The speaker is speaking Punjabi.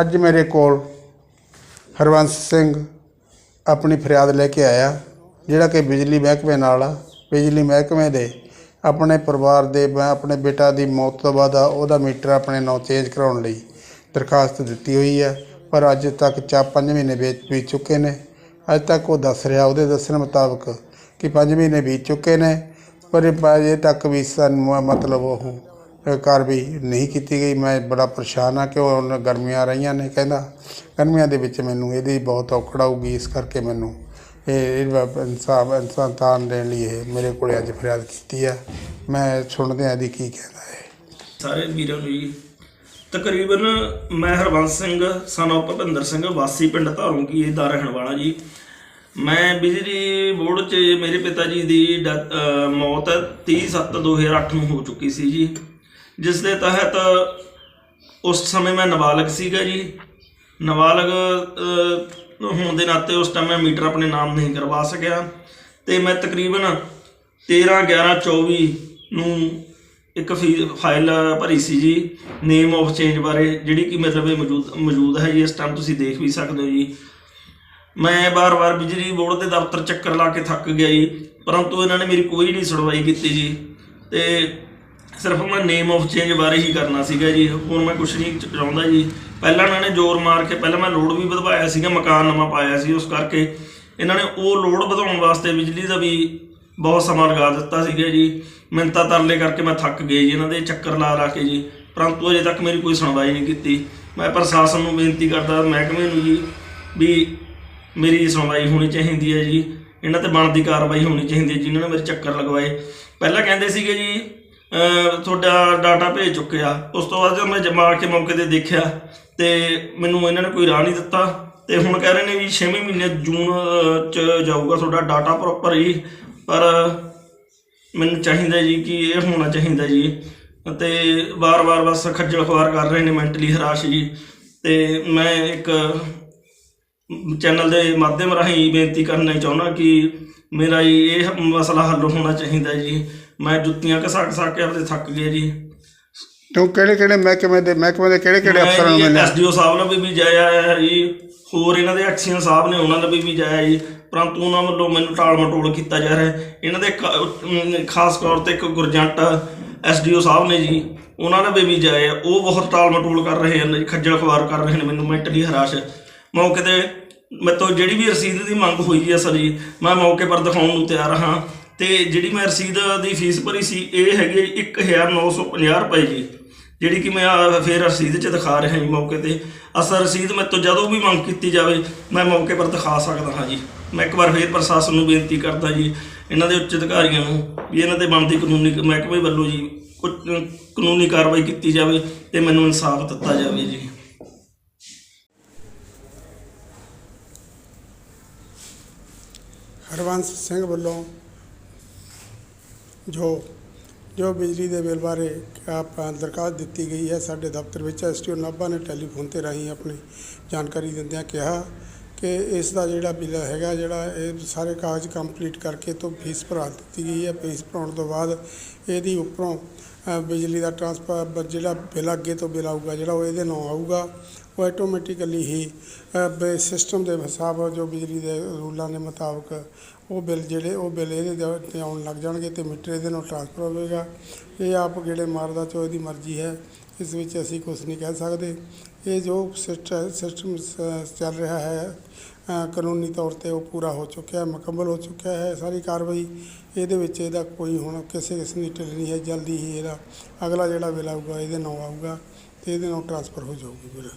ਅੱਜ ਮੇਰੇ ਕੋਲ ਹਰਵੰਸ ਸਿੰਘ ਆਪਣੀ ਫਰਿਆਦ ਲੈ ਕੇ ਆਇਆ, ਜਿਹੜਾ ਕਿ ਬਿਜਲੀ ਮਹਿਕਮੇ ਨਾਲ ਆ। ਬਿਜਲੀ ਮਹਿਕਮੇ ਦੇ ਆਪਣੇ ਪਰਿਵਾਰ ਦੇ ਮੈਂ ਆਪਣੇ ਬੇਟਾ ਦੀ ਮੌਤ ਤੋਂ ਬਾਅਦ ਉਹਦਾ ਮੀਟਰ ਆਪਣੇ ਨਾਂ ਚੇਂਜ ਕਰਾਉਣ ਲਈ ਦਰਖਾਸਤ ਦਿੱਤੀ ਹੋਈ ਹੈ ਪਰ ਅੱਜ ਤੱਕ ਚਾ ਪੰਜ ਮਹੀਨੇ ਬੀਤ ਬੀਤ ਚੁੱਕੇ ਨੇ। ਅੱਜ ਤੱਕ ਉਹ ਦੱਸ ਰਿਹਾ, ਉਹਦੇ ਦੱਸਣ ਮੁਤਾਬਕ ਕਿ ਪੰਜ ਮਹੀਨੇ ਬੀਤ ਚੁੱਕੇ ਨੇ, ਪਰ ਅਜੇ ਤੱਕ ਵੀ ਸਾਨੂੰ ਮਤਲਬ ਉਹ ਕਾਰਵਾਈ ਨਹੀਂ ਕੀਤੀ ਗਈ। ਮੈਂ ਬੜਾ ਪਰੇਸ਼ਾਨ ਆ ਕਿ ਉਹ ਗਰਮੀਆਂ ਆ ਰਹੀਆਂ ਨੇ, ਕਹਿੰਦਾ, ਗਰਮੀਆਂ ਦੇ ਵਿੱਚ ਮੈਨੂੰ ਇਹਦੀ ਬਹੁਤ ਔਕੜ ਆਊਗੀ, ਇਸ ਕਰਕੇ ਮੈਨੂੰ ਇਹ ਇਨਸਾਫ, ਇਨਸਾਨ ਦੇਣ ਲਈ ਇਹ ਮੇਰੇ ਕੋਲੇ ਅੱਜ ਫਰਿਆਦ ਕੀਤੀ ਆ ਮੈਂ ਸੁਣਦੇ ਆ ਦੀ ਕੀ ਕਹਿੰਦਾ ਹੈ। ਸਾਰੇ ਵੀਰਾਂ ਨੂੰ ਜੀ ਤਕਰੀਬਨ ਮੈਂ ਹਰਬੰਸ ਸਿੰਘ ਸਨ of ਭੁਪਿੰਦਰ ਸਿੰਘ, ਵਾਸੀ ਪਿੰਡ ਧਾਰੋਂਕੀ ਦਾ ਰਹਿਣ ਵਾਲਾ ਜੀ। ਮੈਂ ਬਿਜਲੀ ਬੋਰਡ 'ਚ ਮੇਰੇ ਪਿਤਾ ਜੀ ਦੀ ਡੈਥ- ਅਹ ਮੌਤ 30/7/2008 ਨੂੰ ਹੋ ਚੁੱਕੀ ਸੀ ਜੀ। ਜਿਸ ਦੇ ਤਹਿਤ ਉਸ ਸਮੇਂ ਮੈਂ ਨਾਬਾਲਗ ਸੀਗਾ ਜੀ। ਨਾਬਾਲਗ ਹੋਣ ਦੇ ਨਾਤੇ ਉਸ ਟਾਈਮ ਮੈਂ ਮੀਟਰ ਆਪਣੇ ਨਾਮ ਨਹੀਂ ਕਰਵਾ ਸਕਿਆ ਤੇ ਮੈਂ ਤਕਰੀਬਨ 13 11 24 ਨੂੰ ਇੱਕ ਫੀ- ਫਾਈਲ ਭਰੀ ਸੀ ਜੀ ਨੇਮ ਆਫ ਚੇਂਜ ਬਾਰੇ, ਜਿਹੜੀ ਕਿ ਮਤਲਬ ਇਹ ਮੌਜੂਦ ਮੌਜੂਦ ਹੈ ਜੀ, ਇਸ ਟਾਈਮ ਤੁਸੀਂ ਦੇਖ ਵੀ ਸਕਦੇ ਹੋ ਜੀ। ਮੈਂ ਬਾਰ-ਬਾਰ ਬਿਜਲੀ ਬੋਰਡ ਦੇ ਦਫ਼ਤਰ ਚੱਕਰ ਲਾ ਕੇ ਥੱਕ ਗਿਆ ਜੀ, ਪਰੰਤੂ ਇਹਨਾਂ ਨੇ ਮੇਰੀ ਕੋਈ ਨਹੀਂ ਸੁਣਵਾਈ ਕੀਤੀ ਜੀ। ਤੇ ਸਿਰਫ ਮੈਂ ਨੇਮ ਆਫ ਚੇਂਜ ਬਾਰੇ ਹੀ ਕਰਨਾ ਸੀਗਾ ਜੀ ਹੋਰ ਮੈਂ ਕੁਝ ਨਹੀਂ ਚਾਹੁੰਦਾ ਜੀ। ਪਹਿਲਾਂ ਇਹਨਾਂ ਨੇ ਜ਼ੋਰ ਮਾਰ ਕੇ, ਪਹਿਲਾਂ ਮੈਂ ਲੋਡ ਵੀ ਵਧਵਾਇਆ ਸੀਗਾ, ਮਕਾਨ ਨਵਾਂ ਪਾਇਆ ਸੀ, ਉਸ ਕਰਕੇ ਇਹਨਾਂ ਨੇ ਉਹ ਲੋਡ ਵਧਾਉਣ ਵਾਸਤੇ ਬਿਜਲੀ ਦਾ ਵੀ ਬਹੁਤ ਸਮਾਂ ਲਗਾ ਦਿੱਤਾ ਸੀਗਾ ਜੀ। ਮਿੰਤਾ ਤਰਲੇ ਕਰਕੇ ਮੈਂ ਥੱਕ ਗਿਆ ਜੀ, ਇਹਨਾਂ ਦੇ ਚੱਕਰ ਲਾ ਲਾ ਕੇ ਜੀ। ਪਰੰਤੂ ਅਜੇ ਤੱਕ ਮੇਰੀ ਕੋਈ ਸੁਣਵਾਈ ਨਹੀਂ ਕੀਤੀ। ਮੈਂ ਪ੍ਰਸ਼ਾਸਨ ਨੂੰ ਬੇਨਤੀ ਕਰਦਾ, ਮਹਿਕਮੇ ਨੂੰ ਜੀ, ਵੀ ਮੇਰੀ ਸੁਣਵਾਈ ਹੋਣੀ ਚਾਹੀਦੀ ਹੈ ਜੀ। ਇਹਨਾਂ ਤੇ ਬਣਦੀ ਕਾਰਵਾਈ ਹੋਣੀ ਚਾਹੀਦੀ ਹੈ, ਜਿਨ੍ਹਾਂ ਨੇ ਮੇਰੇ ਚੱਕਰ ਲਗਵਾਏ। ਪਹਿਲਾਂ ਕਹਿੰਦੇ ਸੀਗੇ ਜੀ ਤੁਹਾਡਾ ਡਾਟਾ ਭੇਜ ਚੁੱਕਿਆ। ਉਸ ਤੋਂ ਬਾਅਦ ਜਦੋਂ ਮੈਂ ਜਮਾ ਕੇ ਮੌਕੇ ਤੇ ਦੇਖਿਆ ਤੇ ਮੈਨੂੰ ਇਹਨਾਂ ਨੇ ਕੋਈ ਰਾਹ ਨਹੀਂ ਦਿੱਤਾ। ਤੇ ਹੁਣ ਕਹਿ ਰਹੇ ਨੇ ਵੀ 6ਵੇਂ ਮਹੀਨੇ ਜੂਨ ਚ ਜਾਊਗਾ ਤੁਹਾਡਾ ਡਾਟਾ ਪ੍ਰੋਪਰ ਹੀ। ਪਰ ਮੈਨੂੰ ਚਾਹੀਦਾ ਜੀ ਕਿ ਇਹ ਹੋਣਾ ਚਾਹੀਦਾ ਜੀ। ਅਤੇ ਵਾਰ-ਵਾਰ ਬਸ ਖੱਜਲ ਖਵਾਰ ਕਰ ਰਹੇ ਨੇ ਮੈਂਟਲੀ ਹਰਾਸ਼ ਜੀ। ਤੇ ਮੈਂ ਇੱਕ ਚੈਨਲ ਦੇ ਮਾਧਿਅਮ ਰਾਹੀਂ ਬੇਨਤੀ ਕਰਨਾ ਚਾਹੁੰਦਾ ਕਿ ਮੇਰਾ ਜੀ ਇਹ ਮਸਲਾ ਹੱਲ ਹੋਣਾ ਚਾਹੀਦਾ ਜੀ। ਮੈਂ ਜੁੱਤੀਆਂ ਘਸਾ ਘਸਾ ਕੇ ਆਪਣੇ ਥੱਕ ਗਿਆ ਜੀ। ਤੂੰ ਕਿਹੜੇ ਕਿਹੜੇ ਮਹਿਕਮੇ ਦੇ ਮਹਿਕਮੇ ਦੇ ਕਿਹੜੇ ਕਿਹੜੇ ਅਫਸਰਾਂ ਨੂੰ ਮਿਲਿਆ? ਐਸਡੀਓ ਸਾਹਿਬ ਨਾਲ ਵੀ ਜਾਇਆ ਹੈ ਜੀ। ਹੋਰ ਇਹਨਾਂ ਦੇ ਐਕਸੀਅਨ ਸਾਹਿਬ ਨੇ ਉਹਨਾਂ ਨਾਲ ਵੀ ਜਾਇਆ ਜੀ। ਪਰੰਤੂ ਉਹਨਾਂ ਵੱਲੋਂ ਮੈਨੂੰ ਟਾਲ ਮਟੋਲ ਕੀਤਾ ਜਾ ਰਿਹਾ। ਹੈ ਇਹਨਾਂ ਦੇ ਖਾਸ ਤੌਰ ਤੇ ਇੱਕ ਗੁਰਜੰਟ ਐਸਡੀਓ ਸਾਹਿਬ ਨੇ ਜੀ ਉਹਨਾਂ ਨਾਲ ਵੀ ਜਾਇਆ ਉਹ ਬਹੁਤ ਟਾਲ ਮਟੋਲ ਕਰ ਰਹੇ ਹਨ ਜੀ, ਖੱਜਲ ਖਵਾਰ ਕਰ ਰਹੇ ਨੇ ਮੈਨੂੰ ਮੈਂਟਲੀ ਹਰਾਸ਼। ਮੌਕੇ ਤੇ ਮੇਰੇ ਤੋਂ ਜਿਹੜੀ ਵੀ ਰਸੀਦ ਦੀ ਮੰਗ ਹੋਈ ਹੈ ਸਰ ਜੀ ਮੈਂ ਮੌਕੇ ਪਰ ਦਿਖਾਉਣ ਨੂੰ ਤਿਆਰ ਹਾਂ। ਤੇ ਜਿਹੜੀ ਮੈਂ ਰਸੀਦ ਦੀ ਫੀਸ ਭਰੀ ਸੀ, ਇਹ ਹੈਗੀ 1950 ਰੁਪਏ ਜੀ। ਜਿਹੜੀ ਕਿ ਮੈਂ ਆਹ ਫੇਰ ਰਸੀਦ 'ਚ ਦਿਖਾ ਰਿਹਾ ਜੀ ਮੌਕੇ ਤੇ। ਅਸਲ ਰਸੀਦ ਮੇਰੇ ਤੋਂ ਜਦੋਂ ਵੀ ਮੰਗ ਕੀਤੀ ਜਾਵੇ, ਮੈਂ ਮੌਕੇ ਪਰ ਦਿਖਾ ਸਕਦਾ ਹਾਂ ਜੀ। ਮੈਂ ਇੱਕ ਵਾਰ ਫੇਰ ਪ੍ਰਸ਼ਾਸਨ ਨੂੰ ਬੇਨਤੀ ਕਰਦਾ ਜੀ, ਇਹਨਾਂ ਦੇ ਉੱਚ ਅਧਿਕਾਰੀਆਂ ਨੂੰ, ਵੀ ਇਹਨਾਂ ਤੇ ਬਣਦੀ ਕਾਨੂੰਨੀ ਮਹਿਕਮੇ ਵੱਲੋਂ ਜੀ ਕੁਝ ਕਾਨੂੰਨੀ ਕਾਰਵਾਈ ਕੀਤੀ ਜਾਵੇ ਤੇ ਮੈਨੂੰ ਇਨਸਾਫ ਦਿੱਤਾ ਜਾਵੇ ਜੀ। ਹਰਵੰਸ ਸਿੰਘ ਵੱਲੋਂ ਜੋ ਜੋ ਬਿਜਲੀ ਦੇ ਬਿੱਲ ਬਾਰੇ ਆਪਾਂ ਦਰਖਾਸਤ ਦਿੱਤੀ ਗਈ ਹੈ, ਸਾਡੇ ਦਫ਼ਤਰ ਵਿੱਚ ਐਸਟੀਓ ਨਾਭਾ ਨੇ ਟੈਲੀਫੋਨ ਤੇ ਰਾਹੀਂ ਆਪਣੀ ਜਾਣਕਾਰੀ ਦਿੰਦਿਆਂ ਕਿਹਾ ਕਿ ਇਸ ਦਾ ਜਿਹੜਾ ਬਿੱਲ ਹੈਗਾ, ਜਿਹੜਾ ਇਹ ਸਾਰੇ ਕਾਗਜ਼ ਕੰਪਲੀਟ ਕਰਕੇ ਤੋਂ ਫੀਸ ਭਰਾ ਦਿੱਤੀ ਗਈ ਹੈ। ਫੀਸ ਭਰਾਉਣ ਤੋਂ ਬਾਅਦ ਇਹਦੀ ਉੱਪਰੋਂ ਬਿਜਲੀ ਦਾ ਟਰਾਂਸਫਰ ਜਿਹੜਾ ਬਿੱਲ ਅੱਗੇ ਤੋਂ ਬਿੱਲ ਆਊਗਾ, ਜਿਹੜਾ ਉਹ ਇਹਦੇ ਨਾਂ ਆਊਗਾ, ਉਹ ਆਟੋਮੈਟਿਕਲੀ ਹੀ ਸਿਸਟਮ ਦੇ ਹਿਸਾਬ ਜੋ ਬਿਜਲੀ ਦੇ ਰੂਲਾਂ ਦੇ ਮੁਤਾਬਕ ਉਹ ਬਿੱਲ ਜਿਹੜੇ, ਉਹ ਬਿੱਲ ਇਹਦੇ ਤੇ ਆਉਣ ਲੱਗ ਜਾਣਗੇ ਤੇ ਮੀਟਰ ਇਹਦੇ ਨਾਲ ਟ੍ਰਾਂਸਫਰ ਹੋਵੇਗਾ। ਇਹ ਆਪ ਗੇੜੇ ਮਾਰਦਾ ਚੋ ਇਹਦੀ ਮਰਜ਼ੀ ਹੈ। ਇਸ ਵਿੱਚ ਅਸੀਂ ਕੁਝ ਨਹੀਂ ਕਹਿ ਸਕਦੇ। ਇਹ ਜੋ ਸਿਸਟ- ਸਿਸਟਮ ਚੱਲ ਰਿਹਾ ਹੈ ਕਾਨੂੰਨੀ ਤੌਰ ਤੇ ਉਹ ਪੂਰਾ ਹੋ ਚੁੱਕਿਆ ਹੈ, ਮੁਕੰਮਲ ਹੋ ਚੁੱਕਿਆ ਹੈ ਸਾਰੀ ਕਾਰਵਾਈ ਇਹਦੇ ਵਿੱਚ ਇਹਦਾ ਕੋਈ ਹੁਣ ਕਿਸੇ ਕਿਸਮ ਦੀ ਢਿੱਲ ਨਹੀਂ ਹੈ, ਜਲਦੀ ਹੀ ਇਹਦਾ ਅਗਲਾ ਜਿਹੜਾ ਬਿੱਲ ਆਊਗਾ, ਇਹਦੇ ਨਾਂ ਆਊਗਾ ਤੇ ਇਹਦੇ ਨਾਲ ਟ੍ਰਾਂਸਫਰ ਹੋ ਜਾਊਗੀ ਬਿੱਲ